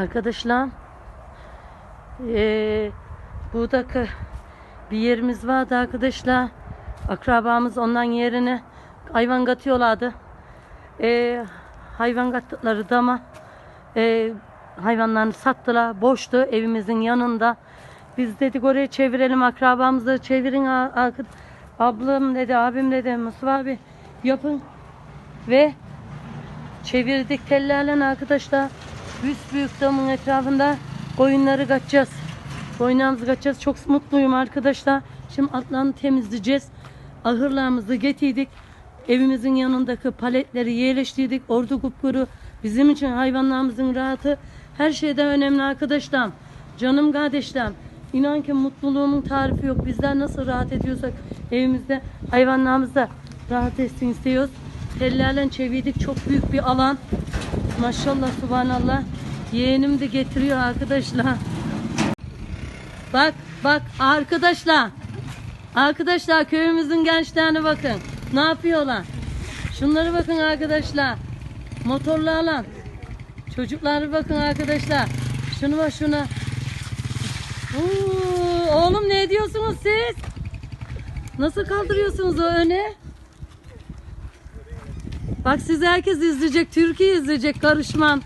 Arkadaşlar eee burada bir yerimiz vardı arkadaşlar. Akrabamız ondan yerine hayvan katıyorlardı. Eee hayvan kattıkları dama eee hayvanlarını sattılar. Boştu evimizin yanında. Biz dedik oraya çevirelim akrabamızı çevirin ablam dedi abim dedi Mustafa abi yapın ve Çevirdik tellerle arkadaşlar. Büyük damın etrafında koyunları kaçacağız. Koyunlarımızı kaçacağız. Çok mutluyum arkadaşlar. Şimdi atlarını temizleyeceğiz. Ahırlarımızı getirdik. Evimizin yanındaki paletleri yerleştirdik. Ordu kupkuru bizim için hayvanlarımızın rahatı her şeyden önemli arkadaşlar. Canım kardeşlerim. İnan ki mutluluğumun tarifi yok. Bizler nasıl rahat ediyorsak evimizde hayvanlarımız da rahat etsin istiyoruz. Tellerle çevirdik. Çok büyük bir alan. Maşallah subhanallah. Yeğenim de getiriyor arkadaşlar. Bak bak arkadaşlar. Arkadaşlar köyümüzün gençlerine bakın. Ne yapıyorlar? Şunları bakın arkadaşlar. Motorlarla. Çocuklara bakın arkadaşlar. Şunu bak şuna. Oo, oğlum ne diyorsunuz siz? Nasıl kaldırıyorsunuz o öne? Bak sizi herkes izleyecek. Türkiye izleyecek karışmam.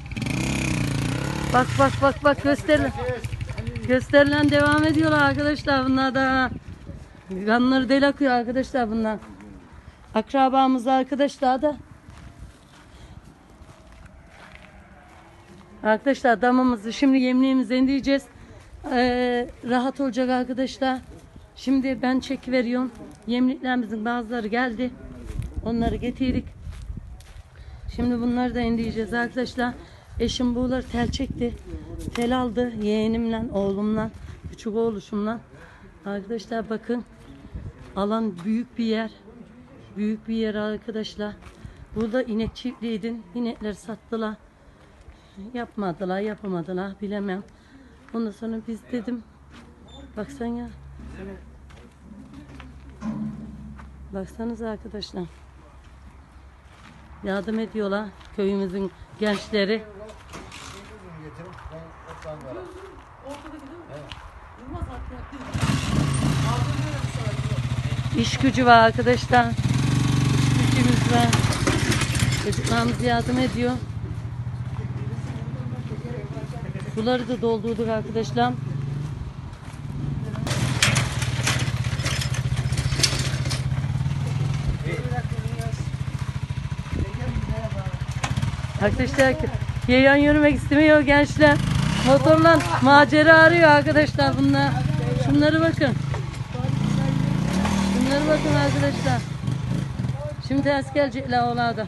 Bak bak bak bak gösterilen. Gösterilen devam ediyorlar arkadaşlar bunlar da. Kanları del akıyor arkadaşlar bunlar. Akrabamız arkadaşlar da. Arkadaşlar damımızı şimdi yemliğimizi indireceğiz. Ee, rahat olacak arkadaşlar. Şimdi ben çek veriyorum. Yemliklerimizin bazıları geldi. Onları getirdik. Şimdi bunları da indireceğiz arkadaşlar. Eşim buğuları tel çekti. Tel aldı yeğenimle, oğlumla, küçük oğluşumla. Arkadaşlar bakın. Alan büyük bir yer. Büyük bir yer arkadaşlar. Burada inek çiftliğiydi. İnekleri sattılar. Yapmadılar, yapamadılar. Bilemem. Ondan sonra biz dedim. Baksan ya. Baksanıza arkadaşlar. Yardım ediyorlar köyümüzün gençleri. İş gücü var arkadaşlar. İş gücümüz var. Çocuklarımız yardım ediyor. Suları da doldurduk arkadaşlar. Arkadaşlar yayan yürümek istemiyor gençler. Motorla macera arıyor arkadaşlar bunlar. Şunları bakın. Şunları bakın arkadaşlar. Şimdi ters gelecekler oğlada.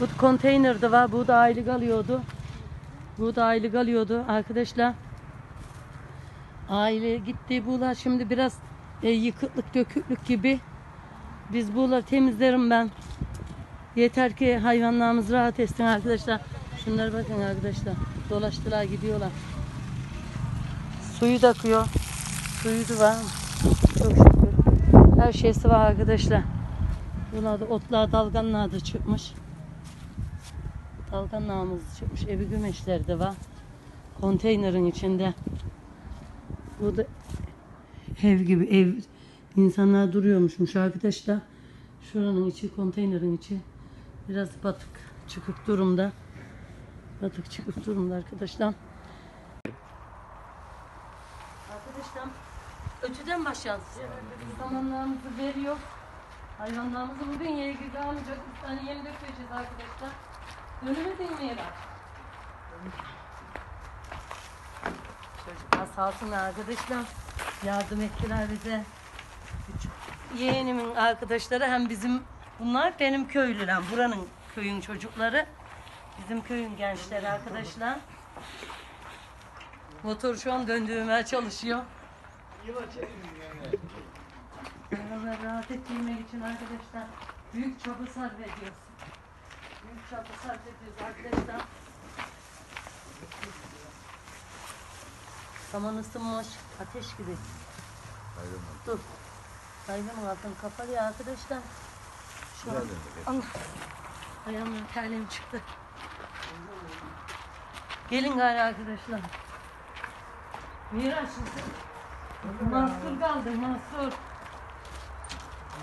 Bu konteynerde var. Bu da aylık alıyordu. Bu da aylık alıyordu arkadaşlar. Aile gitti. Buğular şimdi biraz e, yıkıklık döküklük gibi. Biz buğuları temizlerim ben. Yeter ki hayvanlarımız rahat etsin arkadaşlar. Şunlara bakın arkadaşlar. Dolaştılar gidiyorlar. Suyu da akıyor. Suyu da var. Çok şükür. Her şeysi var arkadaşlar. Bunlarda otlar dalganlar da çıkmış. Dalganlarımız çıkmış. Evi gümeşleri de var. Konteynerin içinde. Bu da ev gibi ev insanlar duruyormuşmuş arkadaşlar. Şuranın içi konteynerin içi biraz batık çıkık durumda. Batık çıkık durumda arkadaşlar. Arkadaşlar öteden başlayalım. Samanlarımızı veriyor. Hayvanlarımızı bugün yeri kalmayacak. Bir tane yem dökeceğiz arkadaşlar. Önüme değmeyelim. Çocuklar sağ olsunlar arkadaşlar. Yardım ettiler bize. Yeğenimin arkadaşları hem bizim bunlar benim köylüler. Buranın köyün çocukları. Bizim köyün gençleri arkadaşlar. Motor şu an döndürmeye çalışıyor. Hayvanlar rahat ettirmek için arkadaşlar büyük çaba sarf ediyoruz. Büyük çaba sarf ediyoruz arkadaşlar. Saman ısınmış, ateş gibi. Dur. Hayvanın altını kapalı ya arkadaşlar. Şu an, Allah. Ayağımın terliğim çıktı. Gelin gari arkadaşlar. Miraç Mahsur kaldı mahsur.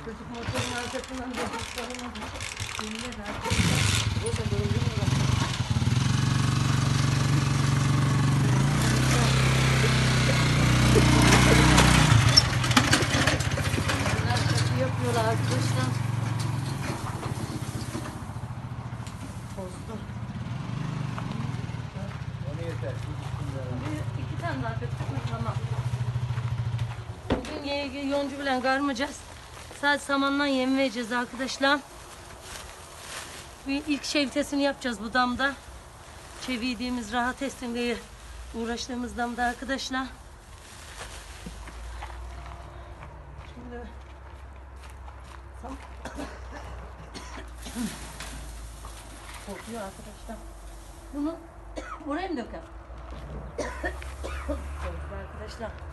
Çocuk motorun arkasından da dostlarına dinle Bunlar kötü yapıyorlar arkadaşlar. Bozdu. Onu yeter. Bir, iki tane daha köpük mü? Tamam. Bugün ye- karmayacağız. Sadece samandan yem vereceğiz arkadaşlar. Bir ilk şevitesini yapacağız bu damda. Çevirdiğimiz rahat etsin diye uğraştığımız damda arkadaşlar. Şimdi Kokuyor arkadaşlar. Bunu buraya mı döker? Arkadaşlar.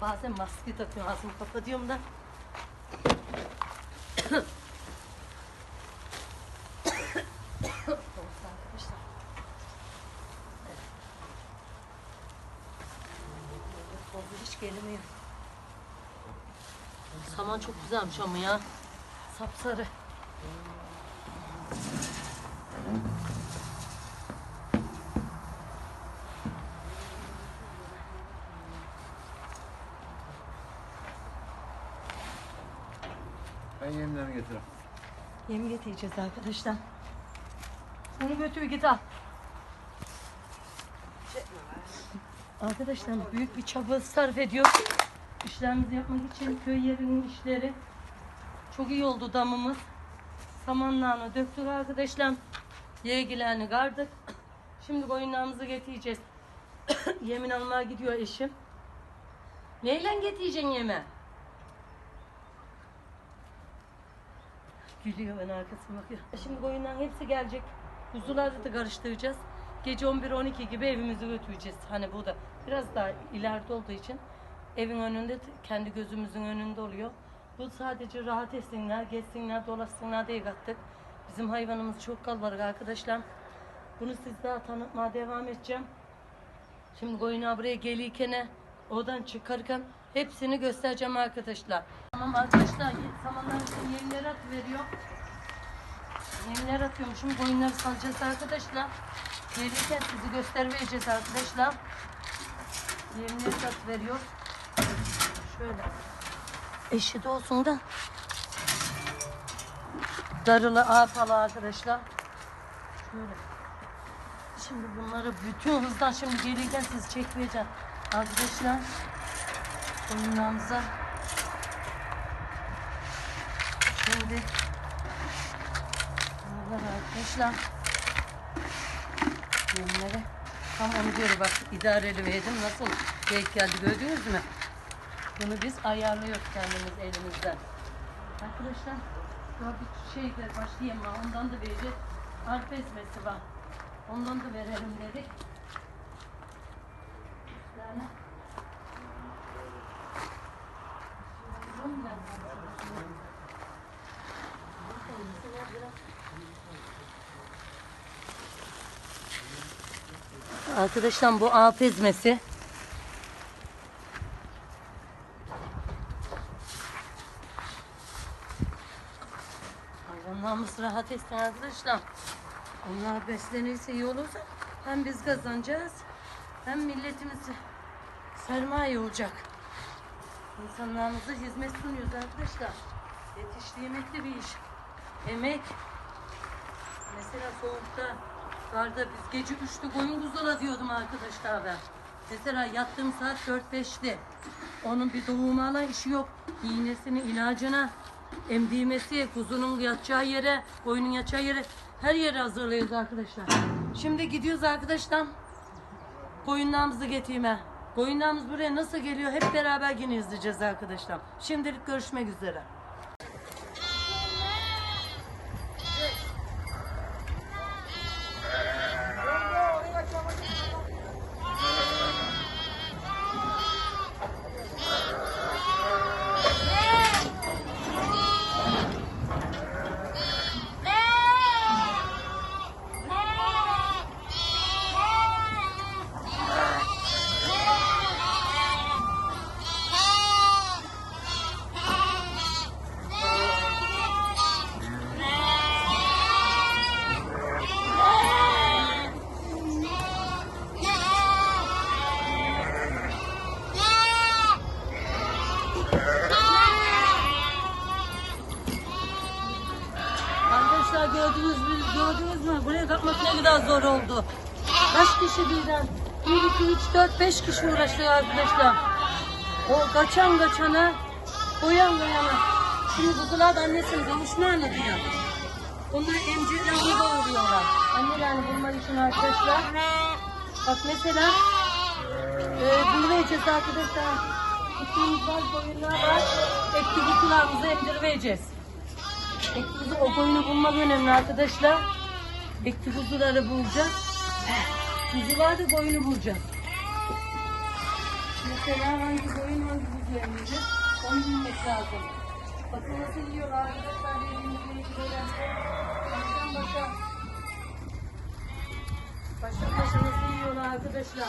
Bazen maske takıyorum ağzımı kapatıyorum da. Hiç gelmiyor. Saman çok güzelmiş ama ya. Sapsarı. Yem getireceğiz arkadaşlar. Bunu götür git al. Arkadaşlar büyük bir çaba sarf ediyor. İşlerimizi yapmak için köy yerinin işleri. Çok iyi oldu damımız. Samanlarını döktük arkadaşlar. Yeğgilerini gardık. Şimdi koyunlarımızı getireceğiz. Yemin almaya gidiyor eşim. Neyle getireceksin yeme? Gülüyor ben arkasına bakıyor. Şimdi koyunların hepsi gelecek. Kuzuları da karıştıracağız. Gece 11-12 gibi evimizi götüreceğiz. Hani bu da biraz daha ileride olduğu için evin önünde kendi gözümüzün önünde oluyor. Bu sadece rahat etsinler, geçsinler, dolaşsınlar diye kattık. Bizim hayvanımız çok kalabalık arkadaşlar. Bunu siz daha tanıtmaya devam edeceğim. Şimdi koyuna buraya gelirken oradan çıkarken hepsini göstereceğim arkadaşlar. Tamam arkadaşlar samanlar için yemler at veriyor. Yemler atıyormuşum. Koyunları salacağız arkadaşlar. Gelirken sizi göstermeyeceğiz arkadaşlar. Yemler at veriyor. Şöyle. Eşit olsun da. Darılı ağapalı arkadaşlar. Şöyle. Şimdi bunları bütün hızdan şimdi gelirken siz çekmeyeceğim. Arkadaşlar oyunlarımıza şimdi bunlar arkadaşlar yemlere tam onu diyor bak idareli verdim nasıl denk geldi gördünüz mü? Bunu biz ayarlıyoruz kendimiz elimizden. Arkadaşlar daha bir şey de başlayayım var ondan da vereceğiz. Arpa ezmesi var. Ondan da verelim dedik. Yani. Arkadaşlar bu ağ ezmesi. Hayvanlarımız rahat etsin arkadaşlar. Onlar beslenirse iyi olursa hem biz kazanacağız hem milletimiz sermaye olacak. İnsanlarımıza hizmet sunuyoruz arkadaşlar. Yetişti yemekli bir iş. Emek. Mesela soğukta karda biz gece üçte koyun kuzula diyordum arkadaşlar ben. Mesela yattığım saat 4-5'ti. Onun bir doğum alan işi yok. İğnesini, ilacına, emdiğmesi, kuzunun yatacağı yere, koyunun yatacağı yere her yere hazırlıyoruz arkadaşlar. Şimdi gidiyoruz arkadaşlar. Koyunlarımızı getirme. Koyunlarımız buraya nasıl geliyor hep beraber yine izleyeceğiz arkadaşlar. Şimdilik görüşmek üzere. Arkadaşlar gördünüz mü? Gördünüz mü? Buraya kapmak ne kadar zor oldu. Kaç kişi birden? 1, 2, 3, 4, 5 kişi uğraştı arkadaşlar. O kaçan kaçana, koyan koyana. Şimdi kuzular da annesini kavuşmaya diyor. Onlar emcikle onu doğuruyorlar. Annelerini bulmak için arkadaşlar. Bak mesela e, bunu arkadaşlar. Gittiğimiz var, koyunlar var. Ekli kutularımızı emdireceğiz. Ekli kuzu, o koyunu bulmak önemli arkadaşlar. Ekli kuzuları bulacağız. Kuzular da koyunu bulacağız. Mesela hangi koyun hangi kuzu emdirecek? Onu bilmek lazım. Bakın nasıl yiyor arkadaşlar. Birbirine böyle. Baştan başa. Baştan başa nasıl yiyorlar arkadaşlar.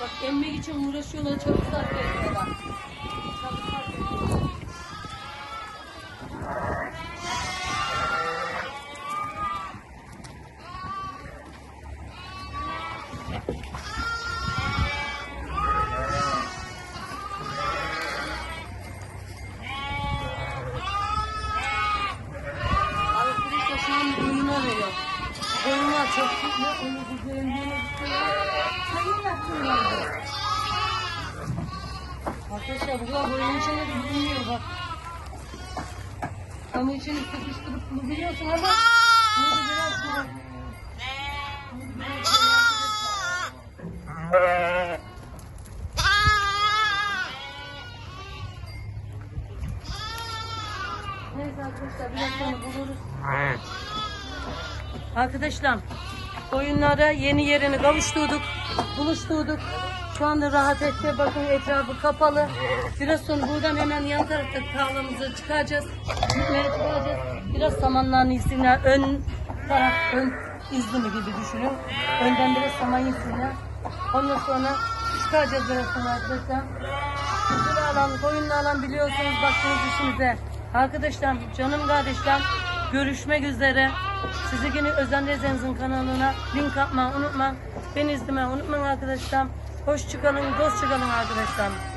Bak emmek için uğraşıyorlar. Çabuk sarf ediyorlar. Çabuk sarf ediyorlar. Güçlü. Onu güzelliğine Sayın yapıyorlar. Arkadaşlar bu kadar koyun içinde de bilmiyor bak. Kamu içini sıkıştırıp bunu biliyorsun ama bunu biraz sonra. Neyse arkadaşlar biraz sonra buluruz. Arkadaşlar oyunlara yeni yerini kavuşturduk, buluşturduk. Şu anda rahat etti. Bakın etrafı kapalı. Biraz sonra buradan hemen yan tarafta tarlamızı çıkaracağız. Gitmeye. Biraz samanlarını yesinler. Ön taraf, ön izlimi gibi düşünün. Önden biraz saman yesinler. Ondan sonra çıkaracağız biraz sonra arkadaşlar. Kuzuyu alan, koyunlu alan biliyorsunuz baktığınız işimize. Arkadaşlar, canım kardeşlerim görüşmek üzere. Sizi yine Özen Rezeniz'in kanalına link atmayı unutmayın. Beni izlemeyi unutmayın arkadaşlar. Hoşçakalın, dostçakalın arkadaşlar.